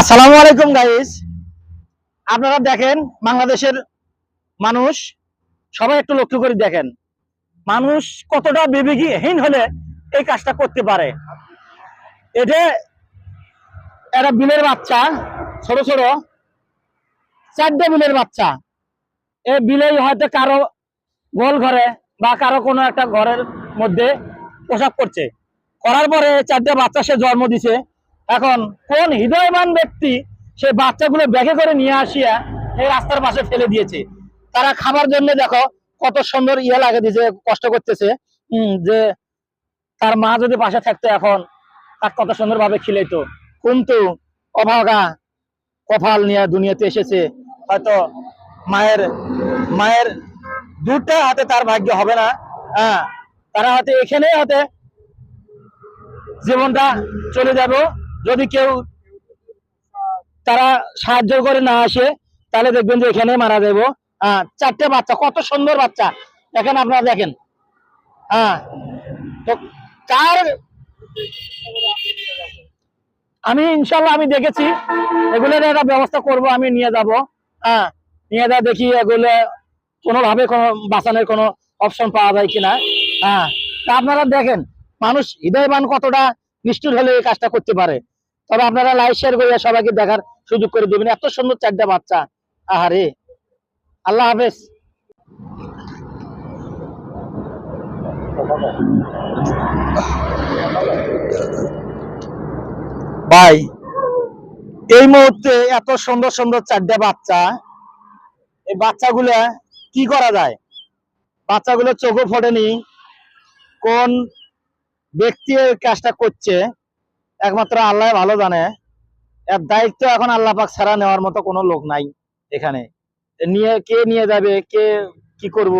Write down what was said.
আসসালামু আলাইকুম গাইস আপনারা দেখেন, বাংলাদেশের মানুষ, সবাই একটু লক্ষ্য করে দেখেন। মানুষ কতটা বিবেকহীন হলে এই কাজটা করতে পারে। এটা একটা বিলের বাচ্চা, ছোট ছোট, চারটে বিলের বাচ্চা। এ বিলেই হয়তো কারও গোল ঘরে বা কারও কোনো একটা ঘরের মধ্যে পোশাক করছে করার পরে চারটে বাচ্চা সে জন্ম দিছে। এখন কোন হৃদয়বান ব্যক্তি সে বাচ্চাগুলো ব্যাগে করে নিয়ে আসিয়া এই রাস্তার পাশে ফেলে দিয়েছে। তারা খাবার জন্য দেখো কত সুন্দর ইয়ে লাগে দিয়েছে, কষ্ট করতেছে। যে তার মা যদি পাশে থাকতো এখন তার কত সুন্দর ভাবে খিলাইতো। কিন্তু অভাগা কপাল নিয়ে দুনিয়াতে এসেছে। হয়তো মায়ের মায়ের দুটা হাতে তার ভাগ্য হবে না। হ্যাঁ তারা হয়তো এখানে হয়তো জীবনটা চলে যাব। যদি কেউ তারা সাহায্য করে না আসে, তাহলে দেখবেন যে এখানে মারা যাব। হ্যাঁ চারটে বাচ্চা, কত সুন্দর বাচ্চা। দেখেন আপনারা দেখেন। হ্যাঁ তো কার আমি ইনশাল্লাহ আমি দেখেছি। এগুলোর একটা ব্যবস্থা করব, আমি নিয়ে যাব। হ্যাঁ নিয়ে যা দেখি এগুলো কোনোভাবে কোনো বাঁচানোর কোনো অপশন পাওয়া যায় কিনা। হ্যাঁ তা আপনারা দেখেন, মানুষ হৃদয়বান কতটা নিষ্ঠুর হলে এই কাজটা করতে পারে। তবে আপনারা লাইক শেয়ার করে সবাইকে দেখার সুযোগ করে দেবেন। এত সুন্দর চারটা বাচ্চা। আহারে। আল্লাহ হাফেজ। ভাই, এই মুহূর্তে এত সুন্দর সুন্দর চারটা বাচ্চা, এই বাচ্চাগুলা কি করা যায়? বাচ্চাগুলো চোখও ফোটেনি। কোন ব্যক্তি এই কাজটা করছে, একমাত্র আল্লাহ ভালো জানে, এর দায়িত্ব এখন আল্লাহ পাক ছাড়া নেওয়ার মতো কোনো লোক নাই এখানে। নিয়ে কে নিয়ে যাবে, কে কি করব?